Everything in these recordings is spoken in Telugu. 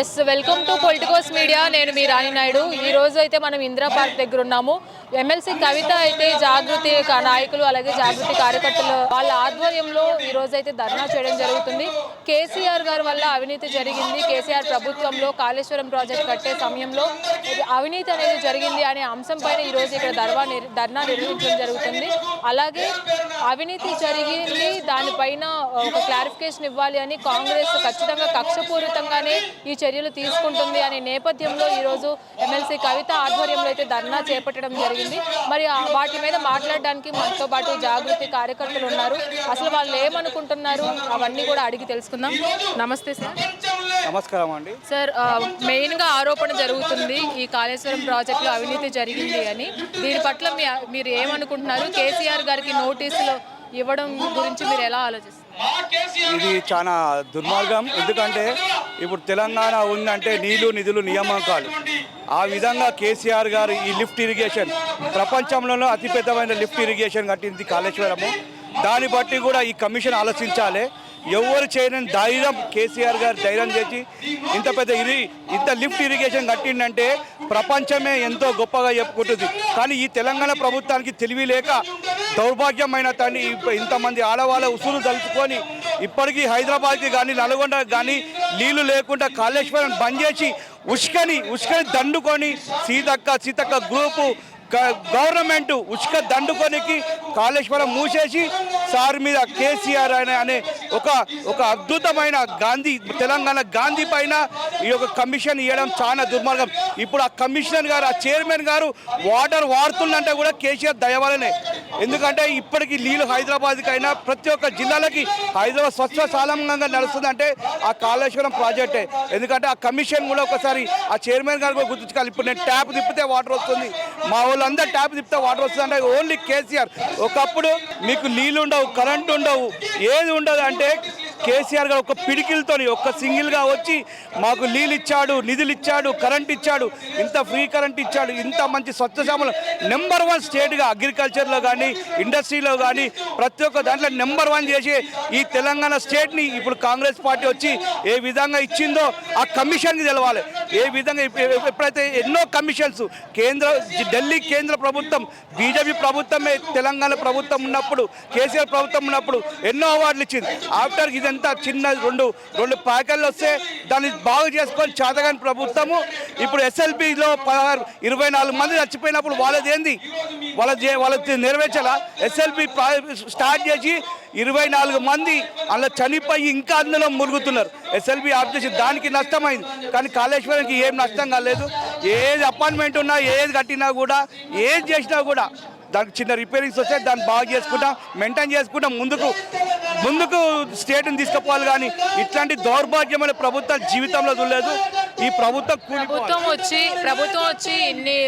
Yes welcome to Politicos media నేను మీ రాణి నాయుడు. ఈ రోజు అయితే మనం ఇందిరా పార్క్ దగ్గర ఉన్నాము. ఎమ్మెల్సీ కవిత అయితే జాగృతి నాయకులు అలాగే జాగృతి కార్యకర్తలు వాళ్ళ ఆధ్వర్యంలో ఈ రోజు అయితే ధర్నా చేయడం జరుగుతుంది. కేసీఆర్ గారి వల్ల అవినీతి జరిగింది. కేసీఆర్ ప్రభుత్వంలో కాళేశ్వరం ప్రాజెక్ట్ కట్టే సమయంలో అవినీతి అనేది జరిగింది అనే అంశం పైన ఈ రోజు ఇక్కడ ధర్వా ధర్నా నిర్వహించడం జరుగుతుంది. అలాగే అవినీతి జరిగింది. దానిపైన ఒక క్లారిఫికేషన్ ఇవ్వాలి అని కాంగ్రెస్ ఖచ్చితంగా కక్షపూరితంగానే ఈ చర్యలు తీసుకుంటుంది అనే నేపథ్యంలో ఈరోజు ఎమ్మెల్సీ కవిత ఆధ్వర్యంలో అయితే ధర్నా చేపట్టడం జరిగింది. మరి వాటి మీద మాట్లాడడానికి మనతో పాటు జాగృతి కార్యకర్తలు ఉన్నారు. అసలు వాళ్ళు ఏమనుకుంటున్నారు? అవన్నీ కూడా అడిగి తెలుసుకుందాం. నమస్తే సార్. నమస్కారం అండి. సార్ మెయిన్గా ఆరోపణ జరుగుతుంది. ఈ కాళేశ్వరం ప్రాజెక్టులో అవినీతి జరిగింది అని. దీని పట్ల మీరు ఏమనుకుంటున్నారు? కేసీఆర్ గారికి నోటీసులు ఇవ్వడం గురించి మీరు ఎలా ఆలోచిస్తారు? ఇది చాలా దుర్మార్గం. ఎందుకంటే ఇప్పుడు తెలంగాణ ఉందంటే నీళ్ళు నిధులు నియామకాలు. ఆ విధంగా కేసీఆర్ గారు ఈ లిఫ్ట్ ఇరిగేషన్ ప్రపంచంలోనే అతిపెద్దమైన లిఫ్ట్ ఇరిగేషన్ కట్టింది కాళేశ్వరము. దాన్ని బట్టి కూడా ఈ కమిషన్ ఆలోచించాలి. ఎవరు చేయని ధైర్యం కేసీఆర్ గారు ధైర్యం చేసి ఇంత పెద్ద ఇరి ఇంత లిఫ్ట్ ఇరిగేషన్ కట్టిందంటే ప్రపంచమే ఎంతో గొప్పగా చెప్పుకుంటుంది. కానీ ఈ తెలంగాణ ప్రభుత్వానికి తెలివి లేక దౌర్భాగ్యమైన తండ్రి ఇంతమంది ఆడవాళ్ళ ఉసురు తలుచుకొని ఇప్పటికీ హైదరాబాద్కి కానీ నల్గొండకి కానీ నీళ్ళు లేకుండా కాళేశ్వరం బంద్ చేసి ఉష్కని ఉష్కని దండుకొని సీతక్క సీతక్క గ్రూపు గవర్నమెంట్ ఉచిక దండుకొనికి కాళేశ్వరం మూసేసి సార్ మీద కేసీఆర్ అనే అనే ఒక ఒక అద్భుతమైన గాంధీ తెలంగాణ గాంధీ పైన ఈ యొక్క కమిషన్ ఇవ్వడం చాలా దుర్మార్గం. ఇప్పుడు ఆ కమిషనర్ గారు ఆ చైర్మన్ గారు వాటర్ వాడుతుందంటే కూడా కేసీఆర్ దయవాలనే ఎందుకంటే ఇప్పటికీ నీళ్ళు హైదరాబాద్కి అయినా ప్రతి ఒక్క జిల్లాలకి హైదరాబాద్ స్వచ్ఛ సాలంగా నడుస్తుందంటే ఆ కాళేశ్వరం ప్రాజెక్టే. ఎందుకంటే ఆ కమిషన్ కూడా ఒకసారి ఆ చైర్మన్ గారు కూడా గుర్తుంచుకోవాలి. ఇప్పుడు నేను ట్యాప్ తిప్పితే వాటర్ వస్తుంది. మా వాళ్ళందరూ ట్యాప్ తిప్పితే వాటర్ వస్తుంది అంటే ఓన్లీ కేసీఆర్. ఒకప్పుడు మీకు నీళ్ళు ఉండవు కరెంటు ఉండవు ఏది ఉండదు అంటే కేసీఆర్ గారు ఒక పిడికిలతోని ఒక్క సింగిల్గా వచ్చి మాకు నీళ్ళు ఇచ్చాడు నిధులు ఇచ్చాడు కరెంట్ ఇచ్చాడు ఇంత ఫ్రీ కరెంట్ ఇచ్చాడు ఇంత మంచి స్వచ్ఛశామలు నెంబర్ వన్ స్టేట్గా అగ్రికల్చర్లో కానీ ఇండస్ట్రీలో కానీ ప్రతి ఒక్క దాంట్లో నెంబర్ వన్ చేసి ఈ తెలంగాణ స్టేట్ని ఇప్పుడు కాంగ్రెస్ పార్టీ వచ్చి ఏ విధంగా ఇచ్చిందో ఆ కమిషన్కి తెలవాలి. ఏ విధంగా ఎప్పుడైతే ఎన్నో కమిషన్స్ కేంద్ర ఢిల్లీ కేంద్ర ప్రభుత్వం బీజేపీ ప్రభుత్వమే తెలంగాణ ప్రభుత్వం ఉన్నప్పుడు కేసీఆర్ ప్రభుత్వం ఉన్నప్పుడు ఎన్నో అవార్డులు ఇచ్చింది. ఆఫ్టర్ ఇదంతా చిన్న రెండు రెండు ప్యాకెట్లు వస్తే దాన్ని బాగు చేసుకొని చేతగాని ప్రభుత్వము. ఇప్పుడు ఎస్ఎల్బిలో పదహారు ఇరవై నాలుగు మంది చచ్చిపోయినప్పుడు వాళ్ళది ఏంది వాళ్ళ వాళ్ళది నెరవేర్చాలా? ఎస్ఎల్బి స్టార్ట్ చేసి ఇరవై నాలుగు మంది అలా చనిపోయి ఇంకా అందులో మురుగుతున్నారు. ఎస్ఎల్బి ఆఫ్ చేసి దానికి నష్టమైంది. కానీ కాళేశ్వరంకి ఏం నష్టం కాలేదు. ఏది అపాయింట్మెంట్ ఉన్నా ఏది కట్టినా కూడా ఏది చేసినా కూడా దానికి చిన్న రిపేరింగ్స్ వస్తే దాన్ని బాగు చేసుకుంటాం మెయింటైన్ చేసుకుంటాం ముందుకు ముందుకు స్టేట్ని తీసుకుపోవాలి కానీ ఇట్లాంటి దౌర్భాగ్యమైన ప్రభుత్వం జీవితంలో చూడలేదు. ఈ ప్రభుత్వం ప్రభుత్వం వచ్చి ప్రభుత్వం వచ్చి ఇన్ని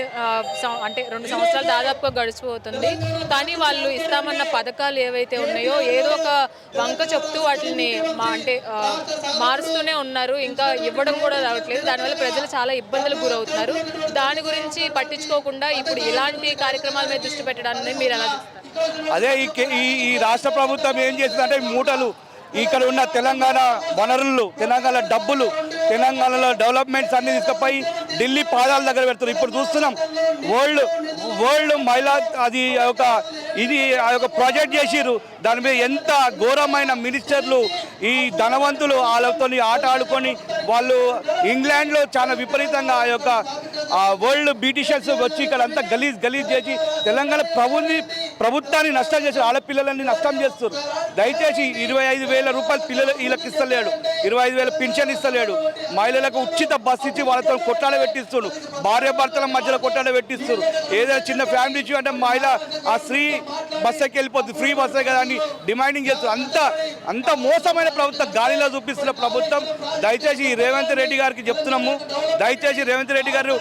అంటే రెండు సంవత్సరాలు దాదాపుగా గడిచిపోతుంది. కానీ వాళ్ళు ఇస్తామన్న పథకాలు ఏవైతే ఉన్నాయో ఏదో ఒక వంక చెప్తూ వాటిని మా అంటే మారుస్తూనే ఉన్నారు. ఇంకా ఇవ్వడం కూడా రావట్లేదు. దానివల్ల ప్రజలు చాలా ఇబ్బందులకు గురవుతున్నారు. దాని గురించి పట్టించుకోకుండా ఇప్పుడు ఇలాంటి కార్యక్రమాల మీద దృష్టి పెట్టడాన్ని మీరు ఎలా అదే ఈ ఈ రాష్ట్ర ప్రభుత్వం ఏం చేసిందంటే మూటలు. ఇక్కడ ఉన్న తెలంగాణ వనరులు తెలంగాణ డబ్బులు తెలంగాణలో డెవలప్మెంట్స్ అన్ని తీసుకుపోయి ఢిల్లీ పాదాల దగ్గర పెడుతున్నారు. ఇప్పుడు చూస్తున్నాం వరల్డ్ వరల్డ్ మహిళా అది ఒక ఇది ఆ యొక్క ప్రాజెక్ట్ చేసిర్రు. దాని మీద ఎంత ఘోరమైన మినిస్టర్లు ఈ ధనవంతులు వాళ్ళతో ఆట ఆడుకొని వాళ్ళు ఇంగ్లాండ్లో చాలా విపరీతంగా ఆ యొక్క ఆ వరల్డ్ బ్యూటిషియన్స్ వచ్చి ఇక్కడ అంతా గలీజ్ గలీజ్ చేసి తెలంగాణ ప్రభుని ప్రభుత్వాన్ని నష్టం చేసి ఆడపిల్లలని నష్టం చేస్తారు దయచేసి ఇరవై ఐదు వేల రూపాయలు పిల్లలు వీళ్ళకి ఇస్తలేడు. ఇరవై ఐదు వేల పింఛన్ ఇస్తలేడు. మహిళలకు ఉచిత బస్సు ఇచ్చి వాళ్ళతో కొట్టాడ పెట్టిస్తున్నారు భార్య భర్తల మధ్యలో కొట్టాడ పెట్టిస్తున్నారు ఏదైనా చిన్న ఫ్యామిలీ ఇచ్చి అంటే మహిళ ఆ స్త్రీ బస్ ఎక్కి వెళ్ళిపోతుంది ఫ్రీ బస్సే కదా అని డిమాండింగ్ చేస్తుంది అంత అంత మోసమైన ప్రభుత్వం గాలిలో చూపిస్తున్న ప్రభుత్వం. దయచేసి రేవంత్ రెడ్డి గారికి చెప్తున్నాము. దయచేసి రేవంత్ రెడ్డి గారు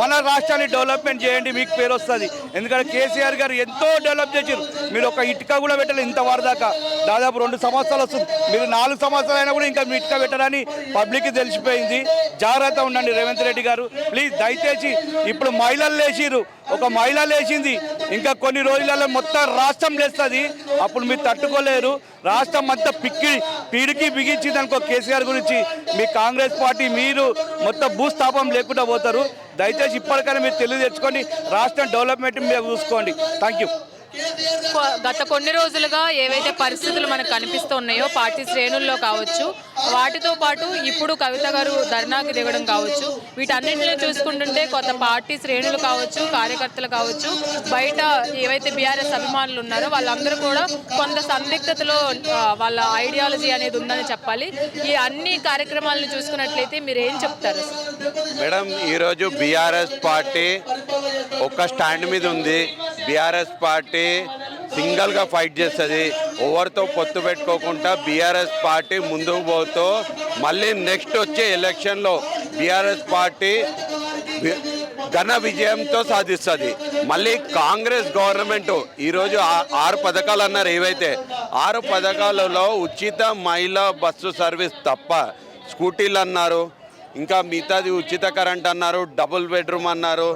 మన రాష్ట్రాన్ని డెవలప్మెంట్ చేయండి మీకు పేరు వస్తుంది. ఎందుకంటే కేసీఆర్ గారు ఎంతో డెవలప్ చేసారు మీరు ఒక ఇటుక కూడా పెట్టలేదు ఇంత దాకా. దాదాపు రెండు సంవత్సరాలు వస్తుంది. మీరు నాలుగు సంవత్సరాలు అయినా కూడా ఇంకా మీ ఇటుక పెట్టరని పబ్లిక్కి తెలిసిపోయింది. జాగ్రత్త ఉండండి రేవంత్ రెడ్డి గారు. ప్లీజ్ దయచేసి ఇప్పుడు మహిళలు లేచిరు ఒక మహిళ లేచింది. ఇంకా కొన్ని రోజులలో మొత్తం మొత్తం రాష్ట్రం లేస్తుంది. అప్పుడు మీరు తట్టుకోలేరు. రాష్ట్రం అంతా పిక్కి పీడికి బిగించింది అనుకో కేసీఆర్ గురించి. మీ కాంగ్రెస్ పార్టీ మీరు మొత్తం భూస్థాపం లేకుండా పోతారు. దయచేసి ఇప్పటికైనా మీరు తెలివి తెచ్చుకోండి. రాష్ట్రం డెవలప్మెంట్ మీరు చూసుకోండి. థ్యాంక్ యూ గత కొన్ని రోజులుగా ఏవైతే పరిస్థితులు మనకు కనిపిస్తూ ఉన్నాయో పార్టీ శ్రేణుల్లో కావచ్చు వాటితో పాటు ఇప్పుడు కవిత గారు ధర్నాకి దిగడం కావచ్చు వీటన్నింటినీ చూసుకుంటుంటే కొత్త పార్టీ శ్రేణులు కావచ్చు కార్యకర్తలు కావచ్చు బయట ఏవైతే బీఆర్ఎస్ అభిమానులు ఉన్నారో వాళ్ళందరూ కూడా కొంత సందిగ్ధతలో వాళ్ళ ఐడియాలజీ అనేది ఉందని చెప్పాలి. ఈ అన్ని కార్యక్రమాలను చూసుకున్నట్లయితే మీరు ఏం చెప్తారు? మేడం ఈరోజు బీఆర్ఎస్ పార్టీ ఒక్క స్టాండ్ మీద ఉంది. బీఆర్ఎస్ పార్టీ సింగల్గా ఫైట్ చేస్తుంది. ఎవరితో పొత్తు పెట్టుకోకుండా బీఆర్ఎస్ పార్టీ ముందుకు పోతూ మళ్ళీ నెక్స్ట్ వచ్చే ఎలక్షన్లో బీఆర్ఎస్ పార్టీ ఘన విజయంతో సాధిస్తుంది. మళ్ళీ కాంగ్రెస్ గవర్నమెంట్ ఈరోజు ఆ- ఆరు పథకాలు అన్నారు ఏవైతే ఆరు పథకాలలో ఉచిత మహిళా బస్సు సర్వీస్ తప్ప స్కూటీలు అన్నారు. ఇంకా మిగతాది ఉచిత కరెంట్ అన్నారు డబుల్ బెడ్రూమ్ అన్నారు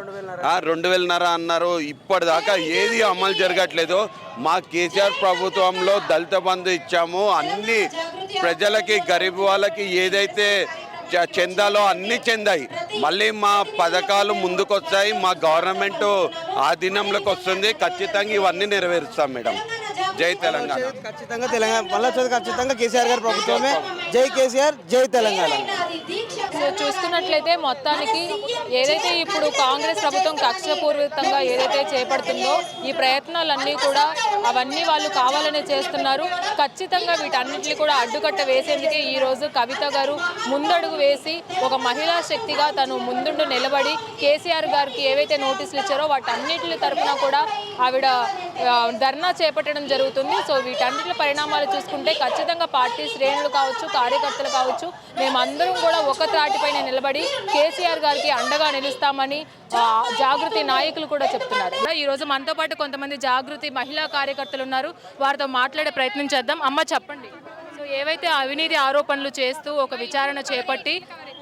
రెండు వేలన్నర అన్నారు. ఇప్పటిదాకా ఏది అమలు జరగట్లేదు. మా కేసీఆర్ ప్రభుత్వంలో దళిత బంధు ఇచ్చాము. అన్ని ప్రజలకి గరీబ్ వాళ్ళకి ఏదైతే చెందాలో అన్ని చెందాయి. మళ్ళీ మా పథకాలు ముందుకొస్తాయి. మా గవర్నమెంట్ ఆధీనంలోకి వస్తుంది. ఖచ్చితంగా ఇవన్నీ నెరవేరుస్తాం మేడం. జై తెలంగాణ. ఖచ్చితంగా తెలంగాణ మళ్ళీ ఖచ్చితంగా కేసీఆర్ గారి ప్రభుత్వమే. జై కేసీఆర్ జై తెలంగాణ. చూసుకున్నట్లయితే మొత్తానికి ఏదైతే ఇప్పుడు కాంగ్రెస్ ప్రభుత్వం కక్షపూరితంగా ఏదైతే చేపడుతుందో ఈ ప్రయత్నాలన్నీ కూడా అవన్నీ వాళ్ళు కావాలనే చేస్తున్నారు. ఖచ్చితంగా వీటన్నిటిని కూడా అడ్డుకట్ట వేసేందుకే ఈ రోజు కవిత గారు ముందడుగు వేసి ఒక మహిళా శక్తిగా తను ముందుండు నిలబడి కేసీఆర్ గారికి ఏవైతే నోటీసులు ఇచ్చారో వాటన్నిటి తరఫున కూడా ఆవిడ ధర్నా చేపట్టడం జరుగుతుంది. సో వీటన్నిటి పరిణామాలు చూసుకుంటే ఖచ్చితంగా పార్టీ శ్రేణులు కావచ్చు కార్యకర్తలు కావచ్చు మేమందరం కూడా ఒక పైన నిలబడి కేసీఆర్ గారికి అండగా నిలుస్తామని జాగృతి నాయకులు కూడా చెప్తున్నారు. ఈ రోజు మనతో పాటు కొంతమంది జాగృతి మహిళా కార్యకర్తలు ఉన్నారు. వారితో మాట్లాడే ప్రయత్నం చేద్దాం. అమ్మ చెప్పండి. సో ఏవైతే అవినీతి ఆరోపణలు చేస్తూ ఒక విచారణ చేపట్టి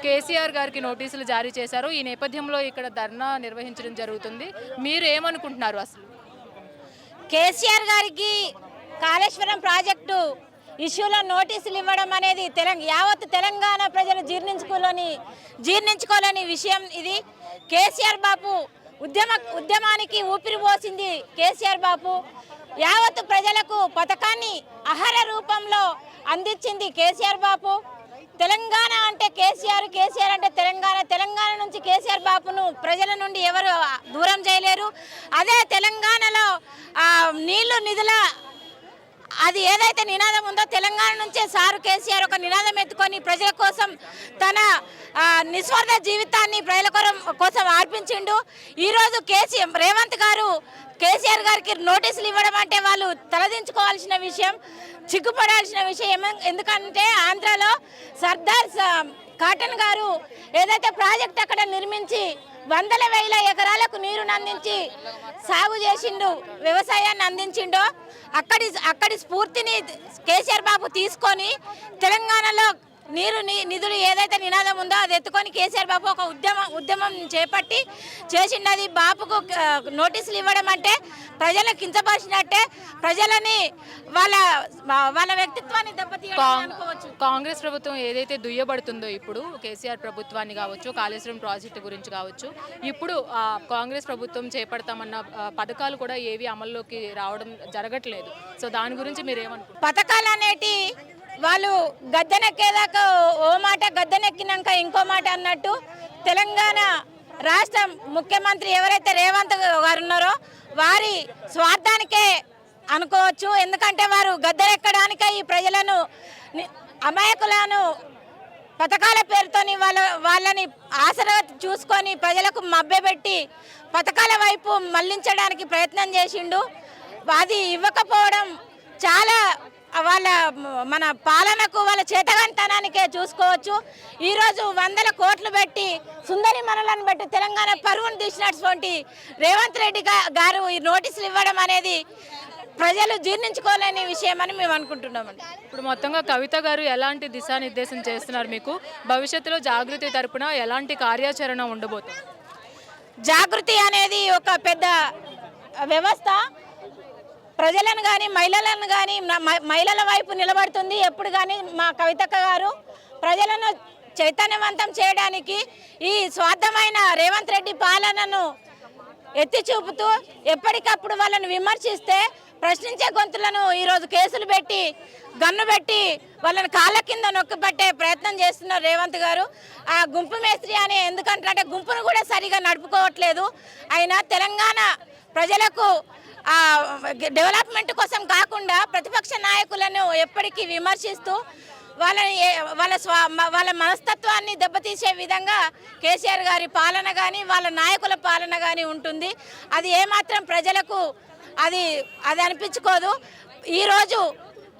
కేసీఆర్ గారికి నోటీసులు జారీ చేశారో ఈ నేపథ్యంలో ఇక్కడ ధర్నా నిర్వహించడం జరుగుతుంది. మీరు ఏమనుకుంటున్నారు అసలు? కేసీఆర్ గారికి కాళేశ్వరం ప్రాజెక్టు ఇష్యూలో నోటీసులు ఇవ్వడం అనేది తెలంగాణ యావత్ తెలంగాణ ప్రజలు జీర్ణించుకోలేని జీర్ణించుకోలేని విషయం ఇది. కేసీఆర్ బాపు ఉద్యమ ఉద్యమానికి ఊపిరి పోసింది కేసీఆర్ బాపు యావత్ ప్రజలకు పథకాన్ని ఆహార రూపంలో అందించింది కేసీఆర్ బాపు తెలంగాణ అంటే కేసీఆర్ కేసీఆర్ అంటే తెలంగాణ. తెలంగాణ నుంచి కేసీఆర్ బాపును ప్రజల నుండి ఎవరు దూరం చేయలేరు. అదే తెలంగాణలో నీళ్ళు నిధుల అది ఏదైతే నినాదం ఉందో తెలంగాణ నుంచే సారు కేసీఆర్ ఒక నినాదం ఎత్తుకొని ప్రజల కోసం తన నిస్వార్థ జీవితాన్ని ప్రజల కోసం అర్పించిండు ఈరోజు కేసీఆర్ రేవంత్ గారు కేసీఆర్ గారికి నోటీసులు ఇవ్వడం అంటే వాళ్ళు తలదించుకోవాల్సిన విషయం చిక్కుపడాల్సిన విషయం. ఎందుకంటే ఆంధ్రాలో సర్దార్ కాటన్ గారు ఏదైతే ప్రాజెక్ట్ అక్కడ నిర్మించి వందల వేల ఎకరాలకు నీరుని అందించి సాగు చేసిండు వ్యవసాయాన్ని అందించిండో. అక్కడి అక్కడి స్ఫూర్తిని కేసీఆర్ బాబు తీసుకొని తెలంగాణలో నీరు ని- నిధులు ఏదైతే నినాదం ఉందో అది ఎత్తుకొని కేసీఆర్ బాబు ఒక ఉద్యమ ఉద్యమం చేపట్టి చేసిండది బాపుకు నోటీసులు ఇవ్వడం అంటే ప్రజలను కించపరిచినట్టే ప్రజలని వాళ్ళ వాళ్ళ వ్యక్తిత్వాన్ని అనుకోవచ్చు. కాంగ్రెస్ ప్రభుత్వం ఏదైతే దుయ్యబడుతుందో ఇప్పుడు కేసీఆర్ ప్రభుత్వాన్ని కావచ్చు కాళేశ్వరం ప్రాజెక్టు గురించి కావచ్చు ఇప్పుడు కాంగ్రెస్ ప్రభుత్వం చేపడతామన్న పథకాలు కూడా ఏవి అమల్లోకి రావడం జరగట్లేదు. సో దాని గురించి మీరు ఏమనుకుంటున్నారు పథకాలు అనేటి వాళ్ళు గద్దెనెక్కేదాకా ఓ మాట గద్దెనెక్కినాక ఇంకో మాట అన్నట్టు తెలంగాణ రాష్ట్ర ముఖ్యమంత్రి ఎవరైతే రేవంత్ గారు ఉన్నారో వారి స్వార్థానికే అనుకోవచ్చు. ఎందుకంటే వారు గద్దెనెక్కడానికే ఈ ప్రజలను అమాయకులను పథకాల పేరుతోని వాళ్ళ వాళ్ళని ఆసరా చూసుకొని ప్రజలకు మభ్యపెట్టి పథకాల వైపు మళ్ళించడానికి ప్రయత్నం చేసిండు. అది ఇవ్వకపోవడం చాలా వాళ్ళ మన పాలనకు వాళ్ళ చేతగంతనానికే చూసుకోవచ్చు. ఈరోజు వందల కోట్లు పెట్టి సుందరి మనలను పెట్టి తెలంగాణ పరువును తీసినటువంటి రేవంత్ రెడ్డి గారు ఈ నోటీసులు ఇవ్వడం అనేది ప్రజలు జీర్ణించుకోలేని విషయం అని మేము అనుకుంటున్నామండి. ఇప్పుడు మొత్తంగా కవిత గారు ఎలాంటి దిశానిర్దేశం చేస్తున్నారు మీకు? భవిష్యత్తులో జాగృతి తరపున ఎలాంటి కార్యాచరణ ఉండబోతుంది? జాగృతి అనేది ఒక పెద్ద వ్యవస్థ. ప్రజలను కానీ మహిళలను కానీ మహిళల వైపు నిలబడుతుంది. ఎప్పుడు కానీ మా కవితక్క గారు ప్రజలను చైతన్యవంతం చేయడానికి ఈ స్వార్థమైన రేవంత్ రెడ్డి పాలనను ఎత్తి చూపుతూ ఎప్పటికప్పుడు వాళ్ళని విమర్శిస్తే ప్రశ్నించే గొంతులను ఈరోజు కేసులు పెట్టి గన్ను పెట్టి వాళ్ళని కాళ్ళ కింద నొక్కిపట్టే ప్రయత్నం చేస్తున్నారు రేవంత్ గారు. ఆ గుంపు మేస్త్రి అని ఎందుకంటే గుంపును కూడా సరిగా నడుపుకోవట్లేదు. ఆయన తెలంగాణ ప్రజలకు డెవలప్మెంట్ కోసం కాకుండా ప్రతిపక్ష నాయకులను ఎప్పటికీ విమర్శిస్తూ వాళ్ళని వాళ్ళ స్వా వాళ్ళ మనస్తత్వాన్ని దెబ్బతీసే విధంగా కేసీఆర్ గారి పాలన కానీ వాళ్ళ నాయకుల పాలన కానీ ఉంటుంది. అది ఏమాత్రం ప్రజలకు అది అది అనిపించుకోదు. ఈరోజు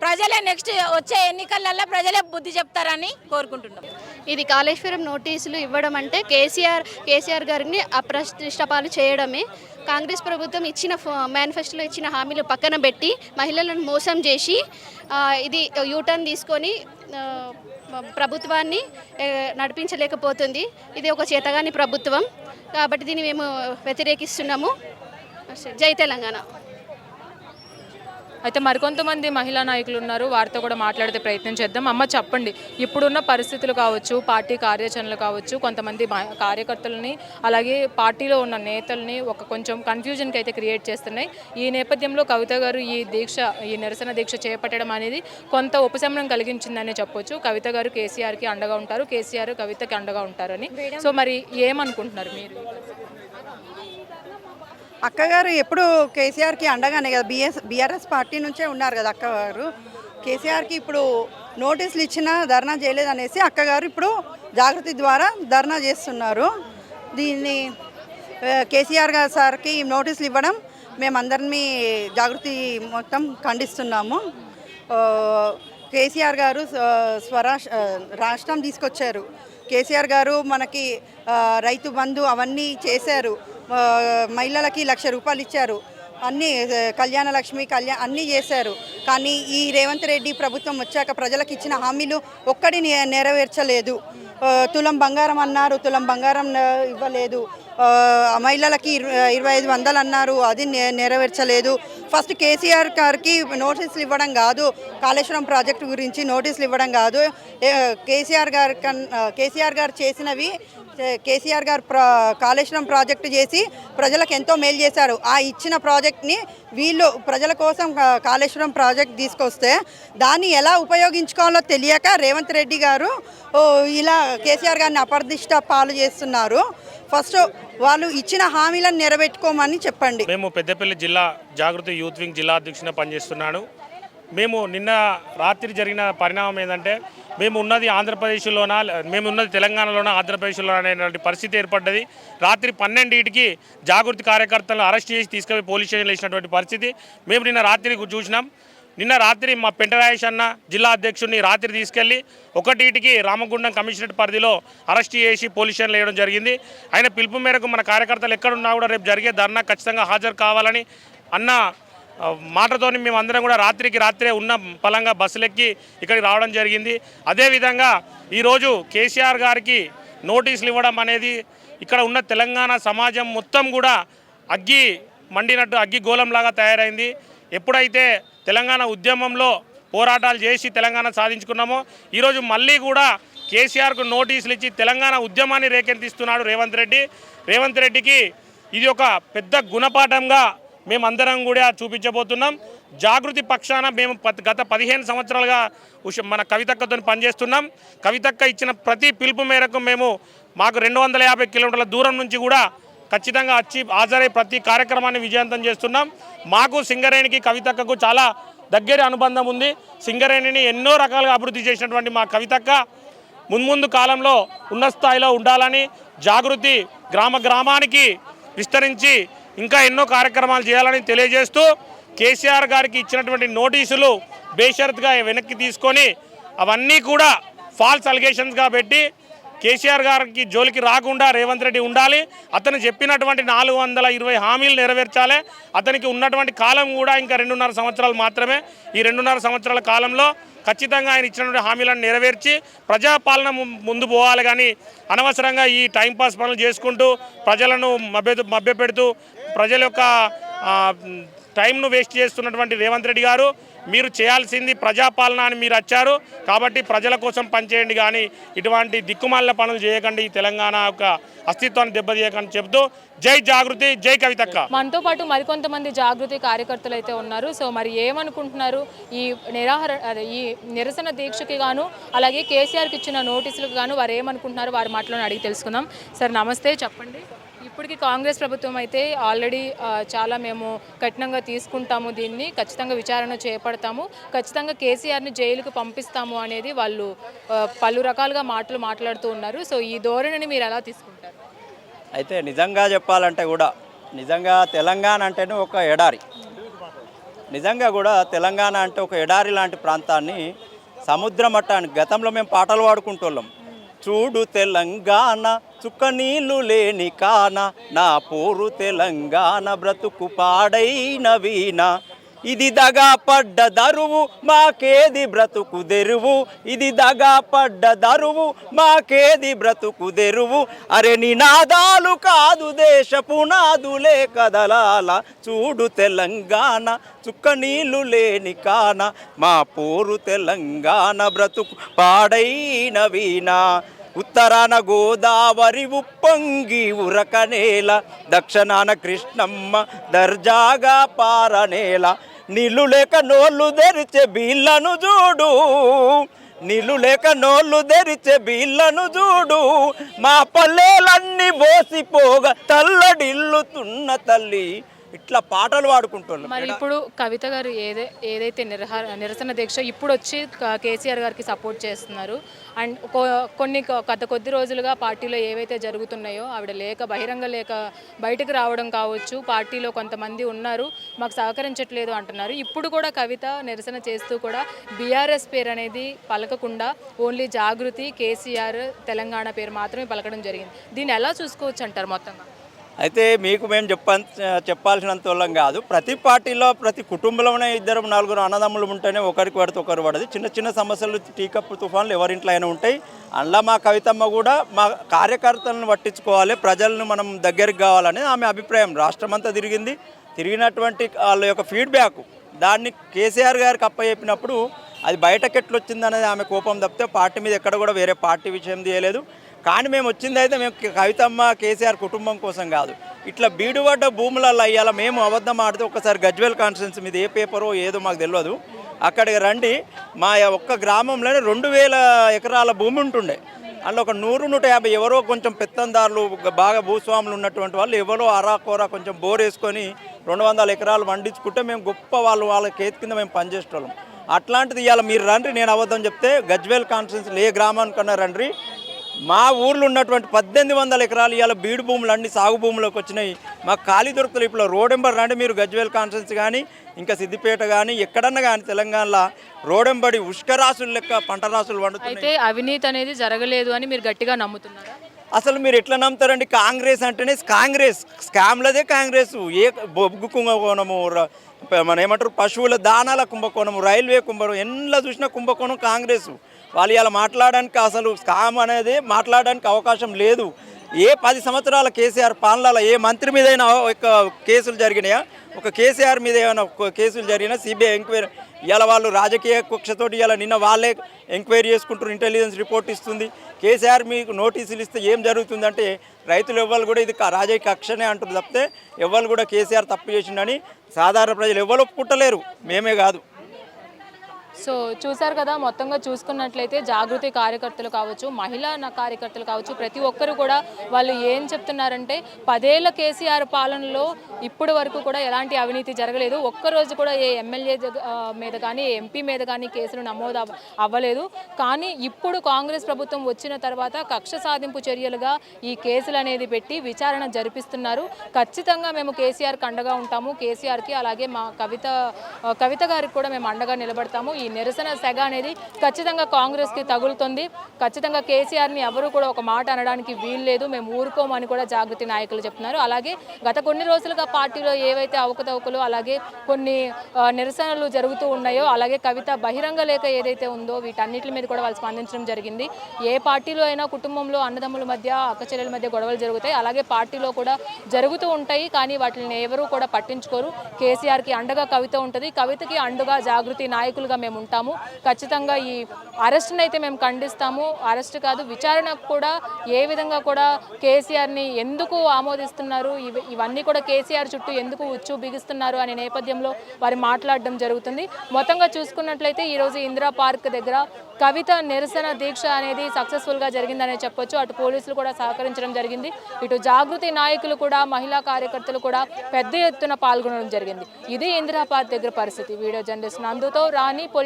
ప్రజలే నెక్స్ట్ వచ్చే ఎన్నికలలో ప్రజలే బుద్ధి చెప్తారని కోరుకుంటున్నాం. ఇది కాళేశ్వరం నోటీసులు ఇవ్వడం అంటే కేసీఆర్ కేసీఆర్ గారిని అప్రతిష్టపాలు చేయడమే. కాంగ్రెస్ ప్రభుత్వం ఇచ్చిన మేనిఫెస్టోలో ఇచ్చిన హామీలు పక్కన పెట్టి మహిళలను మోసం చేసి ఇది యూటర్న్ తీసుకొని ప్రభుత్వాన్ని నడిపించలేకపోతుంది. ఇది ఒక చేతగాని ప్రభుత్వం. కాబట్టి దీన్ని మేము వ్యతిరేకిస్తున్నాము. జై తెలంగాణ. అయితే మరికొంతమంది మహిళా నాయకులు ఉన్నారు. వారితో కూడా మాట్లాడితే ప్రయత్నం చేద్దాం. అమ్మ చెప్పండి. ఇప్పుడున్న పరిస్థితులు కావచ్చు పార్టీ కార్యాచరణలు కావచ్చు కొంతమంది కార్యకర్తలని అలాగే పార్టీలో ఉన్న నేతల్ని ఒక కొంచెం కన్ఫ్యూజన్కి అయితే క్రియేట్ చేస్తున్నాయి. ఈ నేపథ్యంలో కవిత గారు ఈ దీక్ష ఈ నిరసన దీక్ష చేపట్టడం అనేది కొంత ఉపశమనం కలిగించిందని చెప్పొచ్చు. కవిత గారు కేసీఆర్కి అండగా ఉంటారు. కేసీఆర్ కవితకి అండగా ఉంటారని. సో మరి ఏమనుకుంటున్నారు మీరు? అక్కగారు ఎప్పుడు కేసీఆర్కి అండగానే కదా? బిఎస్ బీఆర్ఎస్ పార్టీ నుంచే ఉన్నారు కదా అక్కగారు. కేసీఆర్కి ఇప్పుడు నోటీసులు ఇచ్చినా ధర్నా చేయలేదనేసి అక్కగారు ఇప్పుడు జాగృతి ద్వారా ధర్నా చేస్తున్నారు. దీన్ని కేసీఆర్ గారు సార్కి నోటీసులు ఇవ్వడం మేమందరినీ జాగృతి మొత్తం ఖండిస్తున్నాము. కేసీఆర్ గారు స్వ- స్వరాష్ రాష్ట్రం తీసుకొచ్చారు. కేసీఆర్ గారు మనకి రైతు బంధు అవన్నీ చేశారు. మహిళలకి లక్ష రూపాయలు ఇచ్చారు. అన్నీ కళ్యాణ లక్ష్మి కళ్యాణ్ అన్నీ చేశారు. కానీ ఈ రేవంత్ రెడ్డి ప్రభుత్వం వచ్చాక ప్రజలకు ఇచ్చిన హామీలు ఒక్కడిని నెరవేర్చలేదు. తులం బంగారం అన్నారు తులం బంగారం ఇవ్వలేదు. ఆ, మహిళలకి ఇరవై ఐదు వందలు అన్నారు అది నెరవేర్చలేదు. ఫస్ట్ కేసీఆర్ గారికి నోటీసులు ఇవ్వడం కాదు కాళేశ్వరం ప్రాజెక్టు గురించి నోటీసులు ఇవ్వడం కాదు. ఏ, కేసీఆర్ గారు కన్ కేసీఆర్ గారు చేసినవి కేసీఆర్ గారు ప్రా కాళేశ్వరం ప్రాజెక్టు చేసి ప్రజలకు ఎంతో మేలు చేశారు. ఆ ఇచ్చిన ప్రాజెక్ట్ని వీళ్ళు ప్రజల కోసం కాళేశ్వరం ప్రాజెక్ట్ తీసుకొస్తే దాన్ని ఎలా ఉపయోగించుకోవాలో తెలియక రేవంత్ రెడ్డి గారు ఇలా కేసీఆర్ గారిని అపర్దిష్ట పాలు చేస్తున్నారు. ఫస్ట్ వాళ్ళు ఇచ్చిన హామీలను నెరవేర్చుకోమని చెప్పండి. మేము పెద్దపల్లి జిల్లా జాగృతి యూత్ వింగ్ జిల్లా అధ్యక్షుడిగా పనిచేస్తున్నాను. మేము నిన్న రాత్రి జరిగిన పరిణామం ఏంటంటే మేము ఉన్నది ఆంధ్రప్రదేశ్లోన మేము ఉన్నది తెలంగాణలోన ఆంధ్రప్రదేశ్లో అనేటువంటి పరిస్థితి ఏర్పడ్డది. రాత్రి పన్నెండింటికి జాగృతి కార్యకర్తలను అరెస్ట్ చేసి తీసుకెళ్ళి పోలీస్ స్టేషన్లో వేసినటువంటి పరిస్థితి. మేము నిన్న రాత్రి చూసినాం. నిన్న రాత్రి మా పెంటరాయేష్ అన్న జిల్లా అధ్యక్షుడిని రాత్రి తీసుకెళ్ళి ఒకటిటికి రామగుండం కమిషనరేట్ పరిధిలో అరెస్ట్ చేసి పోలీస్ స్టేషన్లో వేయడం జరిగింది. ఆయన పిలుపు మేరకు మన కార్యకర్తలు ఎక్కడున్నా కూడా రేపు జరిగే ధర్నా ఖచ్చితంగా హాజరు కావాలని అన్న మాటతోని మేము అందరం కూడా రాత్రికి రాత్రే ఉన్న పలంగా బస్సులెక్కి ఇక్కడికి రావడం జరిగింది. అదేవిధంగా ఈరోజు కేసీఆర్ గారికి నోటీసులు ఇవ్వడం అనేది ఇక్కడ ఉన్న తెలంగాణ సమాజం మొత్తం కూడా అగ్గి మండినట్టు అగ్గి గోళంలాగా తయారైంది. ఎప్పుడైతే తెలంగాణ ఉద్యమంలో పోరాటాలు చేసి తెలంగాణ సాధించుకున్నామో ఈరోజు మళ్ళీ కూడా కేసీఆర్కు నోటీసులు ఇచ్చి తెలంగాణ ఉద్యమాన్ని రేకెత్తిస్తున్నాడు రేవంత్ రెడ్డి. రేవంత్ రెడ్డికి ఇది ఒక పెద్ద గుణపాఠంగా మేమందరం కూడా చూపించబోతున్నాం. జాగృతి పక్షాన మేము పత్- గత పదిహేను సంవత్సరాలుగా మన కవితక్కతో పనిచేస్తున్నాం. కవితక్క ఇచ్చిన ప్రతి పిలుపు మేరకు మేము మాకు రెండు వందల యాభై కిలోమీటర్ల దూరం నుంచి కూడా ఖచ్చితంగా వచ్చి హాజరై ప్రతి కార్యక్రమాన్ని విజయవంతం చేస్తున్నాం. మాకు సింగరేణికి కవితక్కకు చాలా దగ్గర అనుబంధం ఉంది. సింగరేణిని ఎన్నో రకాలుగా అభివృద్ధి చేసినటువంటి మా కవితక్క మున్ముందు కాలంలో ఉన్న స్థాయిలో ఉండాలని జాగృతి గ్రామ గ్రామానికి విస్తరించి ఇంకా ఎన్నో కార్యక్రమాలు చేయాలని తెలియజేస్తూ కేసీఆర్ గారికి ఇచ్చినటువంటి నోటీసులు బేషరత్గా వెనక్కి తీసుకొని అవన్నీ కూడా ఫాల్స్ అలిగేషన్స్గా పెట్టి కేసీఆర్ గారికి జోలికి రాకుండా రేవంత్ రెడ్డి ఉండాలి. అతను చెప్పినటువంటి నాలుగు వందల ఇరవై హామీలు నెరవేర్చాలి. అతనికి ఉన్నటువంటి కాలం కూడా ఇంకా రెండున్నర సంవత్సరాలు మాత్రమే. ఈ రెండున్నర సంవత్సరాల కాలంలో ఖచ్చితంగా ఆయన ఇచ్చినటువంటి హామీలను నెరవేర్చి ప్రజాపాలన ము- ముందు పోవాలి. కానీ అనవసరంగా ఈ టైంపాస్ పనులు చేసుకుంటూ ప్రజలను మభ్య మభ్యపెడుతూ ప్రజల యొక్క టైంను వేస్ట్ చేస్తున్నటువంటి రేవంత్ రెడ్డి గారు మీరు చేయాల్సింది ప్రజాపాలన అని మీరు వచ్చారు కాబట్టి ప్రజల కోసం పనిచేయండి కానీ ఇటువంటి దిక్కుమాల పనులు చేయకండి. ఈ తెలంగాణ యొక్క అస్తిత్వాన్ని దెబ్బతీయకండి చెబుతూ జై జాగృతి జై కవితక్క. మనతో పాటు మరికొంతమంది జాగృతి కార్యకర్తలు అయితే ఉన్నారు. సో మరి ఏమనుకుంటున్నారు? ఈ నిరాహార ఈ నిరసన దీక్షకి గాను అలాగే కేసీఆర్కి ఇచ్చిన నోటీసులకు గాను వారు ఏమనుకుంటున్నారు? వారి మాటలను అడిగి తెలుసుకుందాం. సార్ నమస్తే. చెప్పండి. ఇప్పటికి కాంగ్రెస్ ప్రభుత్వం అయితే ఆల్రెడీ చాలా మేము కఠినంగా తీసుకుంటాము దీన్ని ఖచ్చితంగా విచారణ చేపడతాము. ఖచ్చితంగా కేసీఆర్ని జైలుకు పంపిస్తాము అనేది వాళ్ళు పలు రకాలుగా మాటలు మాట్లాడుతూ ఉన్నారు. సో ఈ ధోరణిని మీరు ఎలా తీసుకుంటారు? అయితే నిజంగా చెప్పాలంటే కూడా నిజంగా తెలంగాణ అంటేనే ఒక ఎడారి. నిజంగా కూడా తెలంగాణ అంటే ఒక ఎడారి లాంటి ప్రాంతాన్ని సముద్ర మట్టానికి గతంలో మేము పాటలు పాడుకుంటున్నాం చూడు తెలంగాణ చుక్క నీళ్ళు లేని కాన నా పోరు తెలంగాణ బ్రతుకు పాడైన వీణ. ఇది దగా పడ్డ దరువు మాకేది బ్రతుకు దెరువు ఇది దగా పడ్డ దరువు మాకేది బ్రతుకు దెరువు అరే నినాదాలు కాదు దేశపు నాదులే కదలాల. చూడు తెలంగాణ చుక్క నీళ్ళు లేని కాన. మా పోరు తెలంగాణ బ్రతుకు పాడైన వీణ. ఉత్తరాన గోదావరి ఉప్పొంగి ఉరకనేల దక్షిణాన కృష్ణమ్మ దర్జాగా పారనేల. నీళ్ళు లేక నోళ్ళు తెరిచే బీళ్ళను చూడు నీళ్ళు లేక నోళ్ళు తెరిచే బీళ్ళను చూడు. మా పల్లెలన్నీ బోసిపోగా తల్లడిల్లుతున్న తల్లి ఇట్లా పాటలు పాడుకుంటున్నాం మరి ఇప్పుడు కవిత గారు ఏదే ఏదైతే నిరహార నిరసన దీక్ష ఇప్పుడు వచ్చి కేసీఆర్ గారికి సపోర్ట్ చేస్తున్నారు. అండ్ కొన్ని గత కొద్ది రోజులుగా పార్టీలో ఏవైతే జరుగుతున్నాయో ఆవిడ లేక బహిరంగ లేక బయటకు రావడం కావచ్చు పార్టీలో కొంతమంది ఉన్నారు మాకు సహకరించట్లేదు అంటున్నారు. ఇప్పుడు కూడా కవిత నిరసన చేస్తూ కూడా బీఆర్ఎస్ పేరు అనేది పలకకుండా ఓన్లీ జాగృతి కేసీఆర్ తెలంగాణ పేరు మాత్రమే పలకడం జరిగింది. దీన్ని ఎలా చూసుకోవచ్చు అంటారు మొత్తంగా? అయితే మీకు మేము చెప్ప చెప్పాల్సినంత వాళ్ళం కాదు. ప్రతి పార్టీలో ప్రతి కుటుంబంలోనే ఇద్దరు నలుగురు అన్నదమ్ములు ఉంటేనే ఒకరికి పడితే ఒకరు పడదు. చిన్న చిన్న సమస్యలు టీకప్పు తుఫాన్లు ఎవరింట్లో అయినా ఉంటాయి. అందులో మా కవితమ్మ కూడా మా కార్యకర్తలను పట్టించుకోవాలి. ప్రజలను మనం దగ్గరికి కావాలని ఆమె అభిప్రాయం. రాష్ట్రం అంతా తిరిగింది. తిరిగినటువంటి వాళ్ళ యొక్క ఫీడ్బ్యాక్ దాన్ని కేసీఆర్ గారికి అప్పచెప్పినప్పుడు అది బయటకు ఎట్లొచ్చింది ఆమె కోపం తప్పితే పార్టీ మీద ఎక్కడ కూడా వేరే పార్టీ విషయం తీయలేదు. కానీ మేము వచ్చింది అయితే మేము కవితమ్మ కేసీఆర్ కుటుంబం కోసం కాదు. ఇట్లా బీడుపడ్డ భూములలో అయ్యాల మేము అబద్ధం ఆడితే ఒకసారి గజ్వేల్ కాన్ఫరెన్స్ మీద ఏ పేపరో ఏదో మాకు తెలియదు అక్కడికి రండి మా ఒక్క గ్రామంలోనే రెండు వేల ఎకరాల భూమి ఉంటుండే. అందులో ఒక నూరు నూట యాభై ఎవరో కొంచెం పెత్తందారులు బాగా భూస్వాములు ఉన్నటువంటి వాళ్ళు ఎవరో అరాకోరా కొంచెం బోర్ వేసుకొని రెండు వందల ఎకరాలు వండించుకుంటే మేము గొప్ప వాళ్ళు వాళ్ళ చేతి కింద మేము పనిచేసేటోళ్ళం. అట్లాంటిది ఇవాళ మీరు రండి నేను అబద్ధం చెప్తే గజ్వేల్ కాన్ఫరెన్స్ ఏ గ్రామానికన్నా రండి. మా ఊర్లో ఉన్నటువంటి పద్దెనిమిది వందల ఎకరాలు ఇవాళ బీడు భూములు అన్ని సాగు భూములకు వచ్చినాయి. మాకు ఖాళీ దొరుకుతుంది ఇప్పుడు రోడెంబర్ రండి మీరు గజ్వేల్ కాన్ఫరెన్స్ కానీ ఇంకా సిద్దిపేట కానీ ఎక్కడన్నా కానీ తెలంగాణలో రోడెంబడి ఉష్కరాసులు లెక్క పంట రాసులు వండుతున్నాయి. అయితే అవినీతి అనేది జరగలేదు అని మీరు గట్టిగా నమ్ముతున్నారా? అసలు మీరు ఎట్లా నమ్ముతారండి? కాంగ్రెస్ అంటేనే కాంగ్రెస్. స్కామ్లదే కాంగ్రెస్. ఏ బొగ్గు కుంభకోణము మన ఏమంటారు పశువుల దానాల కుంభకోణము రైల్వే కుంభకోణం ఎన్నిలా చూసినా కుంభకోణం కాంగ్రెస్. వాళ్ళు ఇలా మాట్లాడడానికి అసలు స్కామ్ అనేది మాట్లాడడానికి అవకాశం లేదు. ఏ పది సంవత్సరాల కేసీఆర్ పాలనలో ఏ మంత్రి మీద ఒక కేసులు జరిగినాయా? ఒక కేసీఆర్ మీద ఏమైనా ఒక కేసులు జరిగినా సిబిఐ ఎంక్వైరీ ఇవాళ వాళ్ళు రాజకీయ కక్షతోటి ఇలా నిన్న వాళ్ళే ఎంక్వైరీ చేసుకుంటారు ఇంటెలిజెన్స్ రిపోర్ట్ ఇస్తుంది. కేసీఆర్ మీకు నోటీసులు ఇస్తే ఏం జరుగుతుందంటే రైతులు ఎవ్వరు కూడా ఇది రాజకీయ కక్షనే అంటారు తప్పితే ఎవ్వరు కూడా కేసీఆర్ తప్పు చేసిండని సాధారణ ప్రజలు ఎవ్వరు ఒప్పుకుంటలేరు. మేమే కాదు. సో చూసారు కదా మొత్తంగా చూసుకున్నట్లయితే జాగృతి కార్యకర్తలు కావచ్చు మహిళా కార్యకర్తలు కావచ్చు ప్రతి ఒక్కరు కూడా వాళ్ళు ఏం చెప్తున్నారంటే పదేళ్ళ కేసీఆర్ పాలనలో ఇప్పటి వరకు కూడా ఎలాంటి అవినీతి జరగలేదు. ఒక్కరోజు కూడా ఏ ఎమ్మెల్యే మీద కానీ ఏ ఎంపీ మీద కానీ కేసులు నమోదు అవ్వ- అవ్వలేదు. కానీ ఇప్పుడు కాంగ్రెస్ ప్రభుత్వం వచ్చిన తర్వాత కక్ష సాధింపు చర్యలుగా ఈ కేసులు అనేది పెట్టి విచారణ జరిపిస్తున్నారు. ఖచ్చితంగా మేము కేసీఆర్కి అండగా ఉంటాము. కేసీఆర్కి అలాగే మా కవిత కవిత గారికి కూడా మేము అండగా నిలబడతాము. ఈ నిరసన సెగ అనేది ఖచ్చితంగా కాంగ్రెస్కి తగులుతుంది. ఖచ్చితంగా కేసీఆర్ని ఎవరు కూడా ఒక మాట అనడానికి వీల్లేదు మేము ఊరుకోమని కూడా జాగృతి నాయకులు చెప్తున్నారు. అలాగే గత కొన్ని రోజులుగా పార్టీలో ఏవైతే అవకతవకలు అలాగే కొన్ని నిరసనలు జరుగుతూ ఉన్నాయో అలాగే కవిత బహిరంగ లేఖ ఏదైతే ఉందో వీటన్నిటి మీద కూడా వాళ్ళు స్పందించడం జరిగింది. ఏ పార్టీలో అయినా కుటుంబంలో అన్నదమ్ముల మధ్య అక్కచెల్లెల మధ్య గొడవలు జరుగుతాయి. అలాగే పార్టీలో కూడా జరుగుతూ ఉంటాయి కానీ వాటిని ఎవరూ కూడా పట్టించుకోరు. కేసీఆర్కి అండగా కవిత ఉంటుంది. కవితకి అండగా జాగృతి నాయకులుగా మేము ఉంటాము. ఖచ్చితంగా ఈ అరెస్ట్ని అయితే మేము ఖండిస్తాము. అరెస్ట్ కాదు విచారణకు కూడా ఏ విధంగా కూడా కేసీఆర్ని ఎందుకు ఆమోదిస్తున్నారు? ఇవన్నీ కూడా కేసీఆర్ చుట్టూ ఎందుకు ఉచ్చు బిగిస్తున్నారు అనే నేపథ్యంలో వారు మాట్లాడడం జరుగుతుంది. మొత్తంగా చూసుకున్నట్లయితే ఈరోజు ఇందిరా పార్క్ దగ్గర కవిత నిరసన దీక్ష అనేది సక్సెస్ఫుల్గా జరిగిందనే చెప్పొచ్చు. అటు పోలీసులు కూడా సహకరించడం జరిగింది. ఇటు జాగృతి నాయకులు కూడా మహిళా కార్యకర్తలు కూడా పెద్ద ఎత్తున పాల్గొనడం జరిగింది. ఇది ఇందిరా పార్క్ దగ్గర పరిస్థితి. Video journalist నందుతో Rani